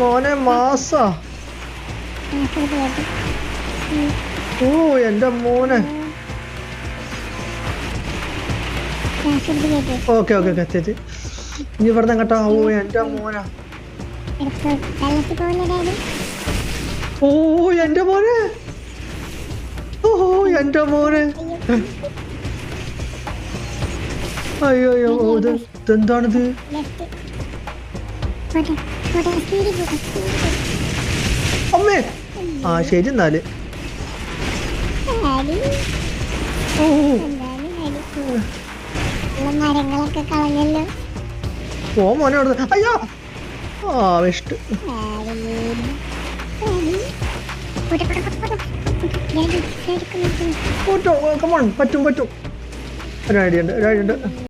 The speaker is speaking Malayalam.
മോനെ മാസാ. ഓ എന്റെ മോനെ. ഓക്കെ ഓക്കെ ഓക്കെ ചേച്ചി. ഇനി ഇവിടുന്ന് കേട്ടോ ഓ എന്റെ മോനാ. ഓ എന്റെ മോനെ. ഓ എന്റെ മോനെ. സ്പീഡിൽ അയ്യോ സ്പീഡിൽ അമ്മേ! ആ ശരി എന്നാൽ. ഓ മോനെ അയ്യോ! ആ വെസ്റ്റ് പറ്റും പറ്റും. ഒരു ഐഡിയ ഉണ്ട് ഒരു ഐഡിയ ഉണ്ട്.